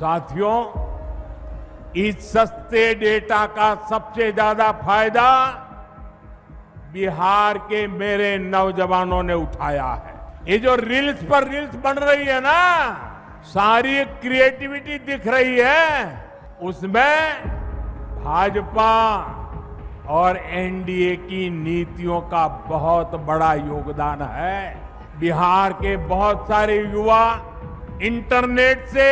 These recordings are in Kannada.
साथियों, इस सस्ते डेटा का सबसे ज़्यादा फ़ायदा बिहार के मेरे नौजवानों ने उठाया है। ये जो रील्स पर रील्स बन रही है ना, सारी क्रिएटिविटी दिख रही है, उसमें भाजपा और एनडीए की नीतियों का बहुत बड़ा योगदान है। बिहार के बहुत सारे युवा इंटरनेट से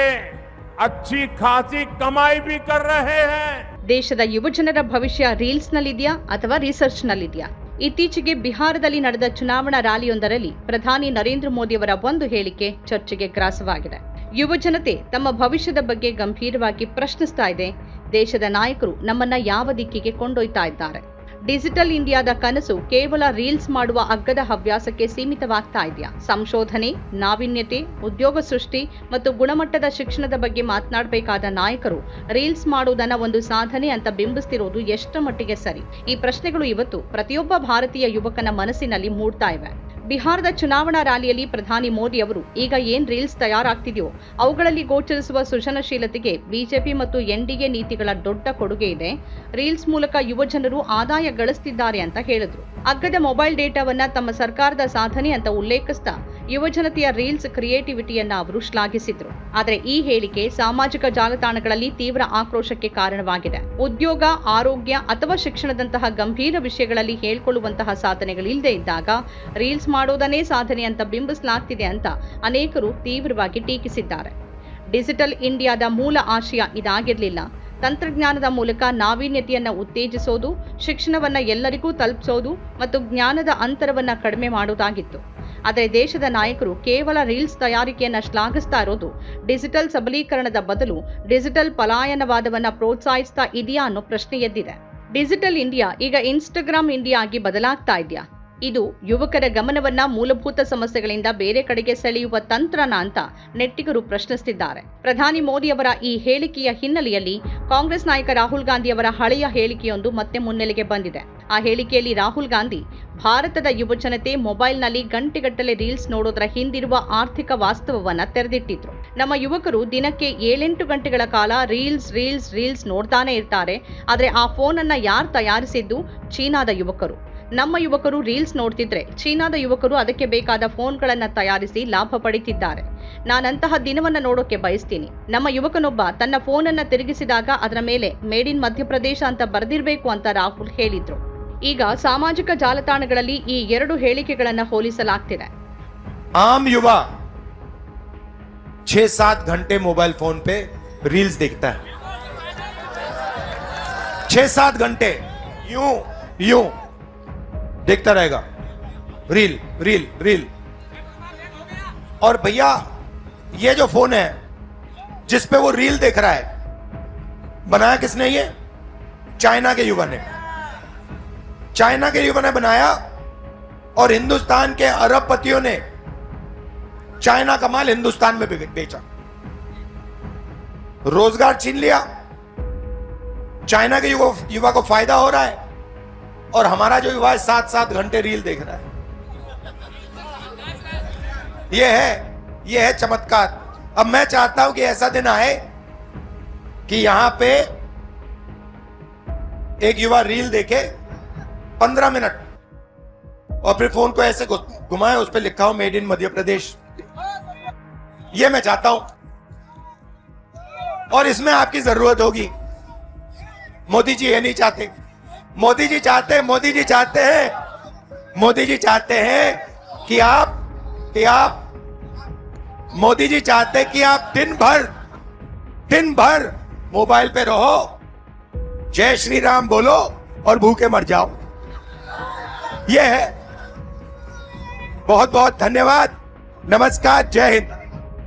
अच्छी खासी कमाई भी कर रहे हैं ದೇಶದ ಯುವಜನರ ಭವಿಷ್ಯ ರೀಲ್ಸ್ನಲ್ಲಿದೆಯಾ ಅಥವಾ ರಿಸರ್ಚ್ನಲ್ಲಿದೆಯಾ ಇತ್ತೀಚೆಗೆ ಬಿಹಾರದಲ್ಲಿ ನಡೆದ ಚುನಾವಣಾ ರ್ಯಾಲಿಯೊಂದರಲ್ಲಿ ಪ್ರಧಾನಿ ನರೇಂದ್ರ ಮೋದಿಯವರ ಒಂದು ಹೇಳಿಕೆ ಚರ್ಚೆಗೆ ಗ್ರಾಸವಾಗಿದೆ ಯುವಜನತೆ ತಮ್ಮ ಭವಿಷ್ಯದ ಬಗ್ಗೆ ಗಂಭೀರವಾಗಿ ಪ್ರಶ್ನಿಸ್ತಾ ಇದೆ ದೇಶದ ನಾಯಕರು ನಮ್ಮನ್ನ ಯಾವ ದಿಕ್ಕಿಗೆ ಕೊಂಡೊಯ್ತಾ ಇದ್ದಾರೆ ಡಿಜಿಟಲ್ ಇಂಡಿಯಾದ ಕನಸು ಕೇವಲ ರೀಲ್ಸ್ ಮಾಡುವ ಅಗ್ಗದ ಹವ್ಯಾಸಕ್ಕೆ ಸೀಮಿತವಾಗ್ತಾ ಇದೆಯಾ? ಸಂಶೋಧನೆ, ನಾವೀನ್ಯತೆ, ಉದ್ಯೋಗ ಸೃಷ್ಟಿ ಮತ್ತು ಗುಣಮಟ್ಟದ ಶಿಕ್ಷಣದ ಬಗ್ಗೆ ಮಾತನಾಡಬೇಕಾದ ನಾಯಕರು, ರೀಲ್ಸ್ ಮಾಡುವುದನ್ನ ಒಂದು ಸಾಧನೆ ಅಂತ ಬಿಂಬಿಸ್ತಿರೋದು ಎಷ್ಟರ ಮಟ್ಟಿಗೆ ಸರಿ? ಈ ಪ್ರಶ್ನೆಗಳು ಇವತ್ತು ಪ್ರತಿಯೊಬ್ಬ ಭಾರತೀಯ ಯುವಕನ ಮನಸ್ಸಿನಲ್ಲಿ ಮೂಡ್ತಾ ಇವೆ. ಬಿಹಾರದ ಚುನಾವಣಾ ರ್ಯಾಲಿಯಲ್ಲಿ ಪ್ರಧಾನಿ ಮೋದಿ ಅವರು, ಈಗ ಏನ್ ರೀಲ್ಸ್ ತಯಾರಾಗ್ತಿದೆಯೋ, ಅವುಗಳಲ್ಲಿ ಗೋಚರಿಸುವ ಸೃಜನಶೀಲತೆಗೆ ಬಿಜೆಪಿ ಮತ್ತು ಎನ್ಡಿಎ ನೀತಿಗಳ ದೊಡ್ಡ ಕೊಡುಗೆ ಇದೆ. ರೀಲ್ಸ್ ಮೂಲಕ ಯುವಜನರು ಆದಾಯ ಗಳಿಸ್ತಿದ್ದಾರೆ ಅಂತ ಹೇಳಿದ್ರು. ಅಗ್ಗದ ಮೊಬೈಲ್ ಡೇಟಾವನ್ನ ತಮ್ಮ ಸರ್ಕಾರದ ಸಾಧನೆ ಅಂತ ಉಲ್ಲೇಖಿಸ್ತಾ ಯುವಜನತೆಯ ರೀಲ್ಸ್ ಕ್ರಿಯೇಟಿವಿಟಿಯನ್ನ ಅವರು ಶ್ಲಾಘಿಸಿದ್ರು. ಆದರೆ ಈ ಹೇಳಿಕೆ ಸಾಮಾಜಿಕ ಜಾಲತಾಣಗಳಲ್ಲಿ ತೀವ್ರ ಆಕ್ರೋಶಕ್ಕೆ ಕಾರಣವಾಗಿದೆ. ಉದ್ಯೋಗ, ಆರೋಗ್ಯ ಅಥವಾ ಶಿಕ್ಷಣದಂತಹ ಗಂಭೀರ ವಿಷಯಗಳಲ್ಲಿ ಹೇಳ್ಕೊಳ್ಳುವಂತಹ ಸಾಧನೆಗಳಿಲ್ಲದೆ ಇದ್ದಾಗ ರೀಲ್ಸ್ ಮಾಡೋದನ್ನೇ ಸಾಧನೆ ಅಂತ ಬಿಂಬಿಸಲಾಗ್ತಿದೆ ಅಂತ ಅನೇಕರು ತೀವ್ರವಾಗಿ ಟೀಕಿಸಿದ್ದಾರೆ. ಡಿಜಿಟಲ್ ಇಂಡಿಯಾದ ಮೂಲ ಆಶಯ ಇದಾಗಿರಲಿಲ್ಲ. ತಂತ್ರಜ್ಞಾನದ ಮೂಲಕ ನಾವೀನ್ಯತೆಯನ್ನು ಉತ್ತೇಜಿಸೋದು, ಶಿಕ್ಷಣವನ್ನ ಎಲ್ಲರಿಗೂ ತಲುಪಿಸೋದು ಮತ್ತು ಜ್ಞಾನದ ಅಂತರವನ್ನ ಕಡಿಮೆ ಮಾಡೋದಾಗಿತ್ತು ಆದರೆ ದೇಶದ ನಾಯಕರು ಕೇವಲ ರೀಲ್ಸ್ ತಯಾರಿಕೆಯನ್ನ ಶ್ಲಾಘಿಸ್ತಾ ಇರೋದು, ಡಿಜಿಟಲ್ ಸಬಲೀಕರಣದ ಬದಲು ಡಿಜಿಟಲ್ ಪಲಾಯನವಾದವನ್ನ ಪ್ರೋತ್ಸಾಹಿಸ್ತಾ ಇದೆಯಾ ಅನ್ನೋ ಪ್ರಶ್ನೆ ಎದ್ದಿದೆ ಡಿಜಿಟಲ್ ಇಂಡಿಯಾ ಈಗ ಇನ್ಸ್ಟಾಗ್ರಾಮ್ ಇಂಡಿಯಾ ಆಗಿ ಬದಲಾಗ್ತಾ ಇದೆಯಾ? ಇದು ಯುವಕರ ಗಮನವನ್ನ ಮೂಲಭೂತ ಸಮಸ್ಯೆಗಳಿಂದ ಬೇರೆ ಕಡೆಗೆ ಸೆಳೆಯುವ ತಂತ್ರನ ಅಂತ ನೆಟ್ಟಿಗರು ಪ್ರಶ್ನಿಸುತ್ತಿದ್ದಾರೆ ಪ್ರಧಾನಿ ಮೋದಿ ಅವರ ಈ ಹೇಳಿಕೆಯ ಹಿನ್ನೆಲೆಯಲ್ಲಿ ಕಾಂಗ್ರೆಸ್ ನಾಯಕ ರಾಹುಲ್ ಗಾಂಧಿ ಅವರ ಹಳೆಯ ಹೇಳಿಕೆಯೊಂದು ಮತ್ತೆ ಮುನ್ನೆಲೆಗೆ ಬಂದಿದೆ. ಆ ಹೇಳಿಕೆಯಲ್ಲಿ ರಾಹುಲ್ ಗಾಂಧಿ, ಭಾರತದ ಯುವಜನತೆ ಮೊಬೈಲ್ನಲ್ಲಿ ಗಂಟೆಗಟ್ಟಲೆ ರೀಲ್ಸ್ ನೋಡೋದರ ಹಿಂದಿರುವ ಆರ್ಥಿಕ ವಾಸ್ತವವನ್ನ ತೆರೆದಿಟ್ಟಿದ್ರು. ನಮ್ಮ ಯುವಕರು ದಿನಕ್ಕೆ ಏಳೆಂಟು ಗಂಟೆಗಳ ಕಾಲ ರೀಲ್ಸ್ ರೀಲ್ಸ್ ರೀಲ್ಸ್ ನೋಡ್ತಾನೆ ಇರ್ತಾರೆ. ಆದರೆ ಆ ಫೋನ್ ಅನ್ನ ಯಾರು ತಯಾರಿಸಿದ್ದು? ಚೀನಾದ ಯುವಕರು. ನಮ್ಮ ಯುವಕರು ರೀಲ್ಸ್ ನೋಡ್ತಿದ್ರೆ ಚೀನಾದ ಯುವಕರು ಅದಕ್ಕೆ ಬೇಕಾದ ಫೋನ್ಗಳನ್ನ ತಯಾರಿಸಿ ಲಾಭ ಪಡಿತಿದ್ದಾರೆ ನಾನಂತಹ ದಿನವನ್ನ ನೋಡೋಕೆ ಬಯಸ್ತೀನಿ ನಮ್ಮ ಯುವಕನೊಬ್ಬ ತನ್ನ ಫೋನನ್ನ ತಿರುಗಿಸಿದಾಗ ಅದರ ಮೇಲೆ ಮೇಡ್ ಇನ್ ಮಧ್ಯಪ್ರದೇಶ ಅಂತ ಬರೆದಿರಬೇಕು ಅಂತ ರಾಹುಲ್ ಹೇಳಿದ್ರು ಈಗ ಸಾಮಾಜಿಕ ಜಾಲತಾಣಗಳಲ್ಲಿ ಈ ಎರಡು ಹೇಳಿಕೆಗಳನ್ನ ಹೋಲಿಸಲಾಗ್ತಿದೆ आम युवा छह सात घंटे मोबाइल फोन पे रील्स देखता है छह सात घंटे यूं यूं देखता रहेगा। Reel reel reel. और भैया, ये जो फ़ोन है, जिस पे वो रील देख रहा है, बनाया किसने ये? चाइना के युवा ने। चाइना के युवा ने बनाया और हिंदुस्तान के अरबपतियों ने चाइना का माल हिंदुस्तान में बेचा। रोज़गार छीन लिया। चाइना के युवा को फ़ायदा हो रहा है। और हमारा जो युवा सात सात घंटे रील देख रहा है। यह है यह है चमत्कार। अब मैं चाहता हूँ कि ऐसा दिन आए कि यहाँ पे एक युवा रील देखे, पंद्रह मिनट, और फिर फ़ोन को ऐसे घुमाए, उस पर लिखा हो, मेड इन मध्य प्रदेश। ये मैं चाहता हूँ। और इसमें आपकी ज़रूरत होगी। मोदी जी ये नहीं चाहते। मोदी जी चाहते हैं मोदी जी चाहते हैं मोदी जी चाहते हैं कि आप कि आप मोदी जी चाहते हैं कि आप दिन भर दिन भर मोबाइल पे रहो जय श्री राम बोलो और भूखे मर जाओ ये है बहुत बहुत धन्यवाद नमस्कार जय हिंद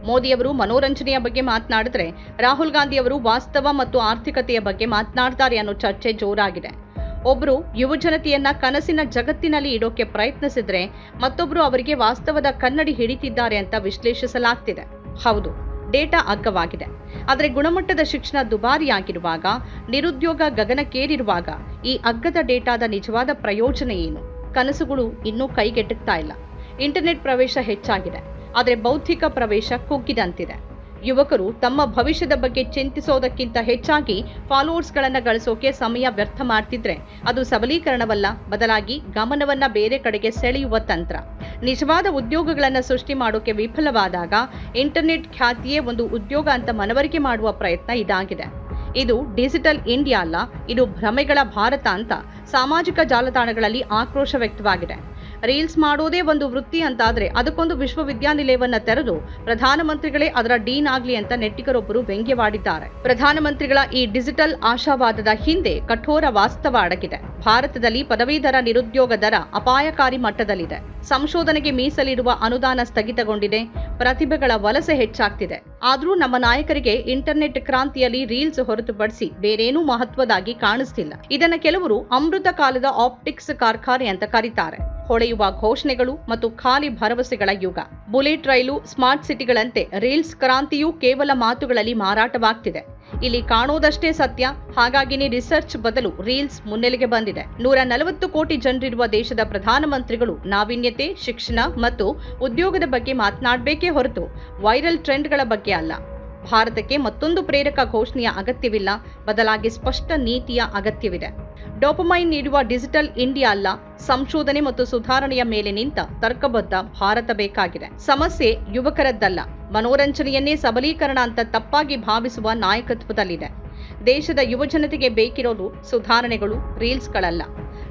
ಮೋದಿಯವರು ಮನೋರಂಜನೆಯ ಬಗ್ಗೆ ಮಾತನಾಡಿದ್ರೆ ರಾಹುಲ್ ಗಾಂಧಿ ಅವರು ವಾಸ್ತವ ಮತ್ತು ಆರ್ಥಿಕತೆಯ ಬಗ್ಗೆ ಮಾತನಾಡ್ತಾರೆ ಅನ್ನೋ ಚರ್ಚೆ ಜೋರಾಗಿದೆ ಒಬ್ರು ಯುವಜನತೆಯನ್ನ ಕನಸಿನ ಜಗತ್ತಿನಲ್ಲಿ ಇಡೋಕೆ ಪ್ರಯತ್ನಿಸಿದ್ರೆ ಮತ್ತೊಬ್ರು ಅವರಿಗೆ ವಾಸ್ತವದ ಕನ್ನಡಿ ಹಿಡಿತಿದ್ದಾರೆ ಅಂತ ವಿಶ್ಲೇಷಿಸಲಾಗ್ತಿದೆ. ಹೌದು, ಡೇಟಾ ಅಗ್ಗವಾಗಿದೆ. ಆದರೆ ಗುಣಮಟ್ಟದ ಶಿಕ್ಷಣ ದುಬಾರಿಯಾಗಿರುವಾಗ, ನಿರುದ್ಯೋಗ ಗಗನಕ್ಕೇರಿರುವಾಗ ಈ ಅಗ್ಗದ ಡೇಟಾದ ನಿಜವಾದ ಪ್ರಯೋಜನ ಏನು? ಕನಸುಗಳು ಇನ್ನೂ ಕೈಗೆಟುಕ್ತಾ ಇಲ್ಲ. ಇಂಟರ್ನೆಟ್ ಪ್ರವೇಶ ಹೆಚ್ಚಾಗಿದೆ. ಆದರೆ ಬೌದ್ಧಿಕ ಪ್ರವೇಶ ಕುಗ್ಗಿದಂತಿದೆ. ಯುವಕರು ತಮ್ಮ ಭವಿಷ್ಯದ ಬಗ್ಗೆ ಚಿಂತಿಸೋದಕ್ಕಿಂತ ಹೆಚ್ಚಾಗಿ ಫಾಲೋವರ್ಸ್ಗಳನ್ನು ಗಳಿಸೋಕೆ ಸಮಯ ವ್ಯರ್ಥ ಮಾಡ್ತಿದ್ರೆ. ಅದು ಸಬಲೀಕರಣವಲ್ಲ, ಬದಲಾಗಿ ಗಮನವನ್ನ ಬೇರೆ ಕಡೆಗೆ ಸೆಳೆಯುವ ತಂತ್ರ. ನಿಜವಾದ ಉದ್ಯೋಗಗಳನ್ನು ಸೃಷ್ಟಿ ಮಾಡೋಕೆ ವಿಫಲವಾದಾಗ ಇಂಟರ್ನೆಟ್ ಖ್ಯಾತಿಯೇ ಒಂದು ಉದ್ಯೋಗ ಅಂತ ಮನವರಿಕೆ ಮಾಡುವ ಪ್ರಯತ್ನ ಇದಾಗಿದೆ. ಇದು ಡಿಜಿಟಲ್ ಇಂಡಿಯಾ ಅಲ್ಲ, ಇದು ಭ್ರಮೆಗಳ ಭಾರತ ಅಂತ ಸಾಮಾಜಿಕ ಜಾಲತಾಣಗಳಲ್ಲಿ ಆಕ್ರೋಶ ವ್ಯಕ್ತವಾಗಿದೆ. ರೀಲ್ಸ್ ಮಾಡೋದೇ ಒಂದು ವೃತ್ತಿ ಅಂತಾದರೆ ಅದಕ್ಕೊಂದು ವಿಶ್ವವಿದ್ಯಾನಿಲಯವನ್ನು ತೆರೆದು ಪ್ರಧಾನಮಂತ್ರಿಗಳೇ ಅದರ ಡೀನ್ ಆಗಲಿ ಅಂತ ನೆಟ್ಟಿಗರೊಬ್ಬರು ವ್ಯಂಗ್ಯವಾಡಿದ್ದಾರೆ. ಪ್ರಧಾನಮಂತ್ರಿಗಳ ಈ ಡಿಜಿಟಲ್ ಆಶಾವಾದದ ಹಿಂದೆ ಕಠೋರ ವಾಸ್ತವ ಅಡಗಿದೆ. ಭಾರತದಲ್ಲಿ ಪದವೀಧರ ನಿರುದ್ಯೋಗ ದರ ಅಪಾಯಕಾರಿ ಮಟ್ಟದಲ್ಲಿದೆ. ಸಂಶೋಧನೆಗೆ ಮೀಸಲಿರುವ ಅನುದಾನ ಸ್ಥಗಿತಗೊಂಡಿದೆ. ಪ್ರತಿಭೆಗಳ ವಲಸೆ ಹೆಚ್ಚಾಗ್ತಿದೆ. ಆದರೂ ನಮ್ಮ ನಾಯಕರಿಗೆ ಇಂಟರ್ನೆಟ್ ಕ್ರಾಂತಿಯಲ್ಲಿ ರೀಲ್ಸ್ ಹೊರತುಪಡಿಸಿ ಬೇರೇನೂ ಮಹತ್ವದಾಗಿ ಕಾಣಿಸ್ತಿಲ್ಲ. ಇದನ್ನು ಕೆಲವರು ಅಮೃತ ಕಾಲದ ಆಪ್ಟಿಕ್ಸ್ ಕಾರ್ಖಾನೆ ಅಂತ ಕರೀತಾರೆ. ಹೊಳೆಯುವ ಘೋಷಣೆಗಳು ಮತ್ತು ಖಾಲಿ ಭರವಸೆಗಳ ಯುಗ. ಬುಲೆಟ್ ರೈಲು, ಸ್ಮಾರ್ಟ್ ಸಿಟಿಗಳಂತೆ ರೀಲ್ಸ್ ಕ್ರಾಂತಿಯು ಕೇವಲ ಮಾತುಗಳಲ್ಲಿ ಮಾರಾಟವಾಗ್ತಿದೆ. ಇಲ್ಲಿ ಕಾಣೋದಷ್ಟೇ ಸತ್ಯ. ಹಾಗಾಗಿನೇ ರಿಸರ್ಚ್ ಬದಲು ರೀಲ್ಸ್ ಮುನ್ನೆಲೆಗೆ ಬಂದಿದೆ. ನೂರ ನಲವತ್ತು ಕೋಟಿ ಜನರಿರುವ ದೇಶದ ಪ್ರಧಾನಮಂತ್ರಿಗಳು ನಾವೀನ್ಯತೆ, ಶಿಕ್ಷಣ ಮತ್ತು ಉದ್ಯೋಗದ ಬಗ್ಗೆ ಮಾತನಾಡಬೇಕೇ ಹೊರತು. ವೈರಲ್ ಟ್ರೆಂಡ್ಗಳ ಬಗ್ಗೆ ಅಲ್ಲ. ಭಾರತಕ್ಕೆ ಮತ್ತೊಂದು ಪ್ರೇರಕ ಘೋಷಣೆಯ ಅಗತ್ಯವಿಲ್ಲ. ಬದಲಾಗಿ ಸ್ಪಷ್ಟ ನೀತಿಯ ಅಗತ್ಯವಿದೆ. ಡೋಪಮೈನ್ ನೀಡುವ ಡಿಜಿಟಲ್ ಇಂಡಿಯಾ ಅಲ್ಲ, ಸಂಶೋಧನೆ ಮತ್ತು ಸುಧಾರಣೆಯ ಮೇಲೆ ನಿಂತ ತರ್ಕಬದ್ಧ ಭಾರತ ಬೇಕಾಗಿದೆ. ಸಮಸ್ಯೆ ಯುವಕರದ್ದಲ್ಲ. ಮನೋರಂಜನೆಯನ್ನೇ ಸಬಲೀಕರಣ ಅಂತ ತಪ್ಪಾಗಿ ಭಾವಿಸುವ ನಾಯಕತ್ವದಲ್ಲಿದೆ. ದೇಶದ ಯುವಜನತೆಗೆ ಬೇಕಿರೋದು ಸುಧಾರಣೆಗಳು, ರೀಲ್ಸ್ಗಳಲ್ಲ.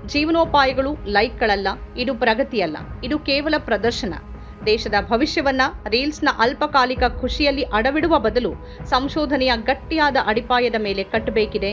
ಜೀವನೋಪಾಯಗಳು, ಲೈಕ್ಗಳಲ್ಲ. ಇದು ಪ್ರಗತಿಯಲ್ಲ. ಇದು ಕೇವಲ ಪ್ರದರ್ಶನ. ದೇಶದ ಭವಿಷ್ಯವನ್ನ ರೀಲ್ಸ್ನ ಅಲ್ಪಕಾಲಿಕ ಖುಷಿಯಲ್ಲಿ ಅಡವಿಡುವ ಬದಲು ಸಂಶೋಧನೆಯ ಗಟ್ಟಿಯಾದ ಅಡಿಪಾಯದ ಮೇಲೆ ಕಟ್ಟಬೇಕಿದೆ.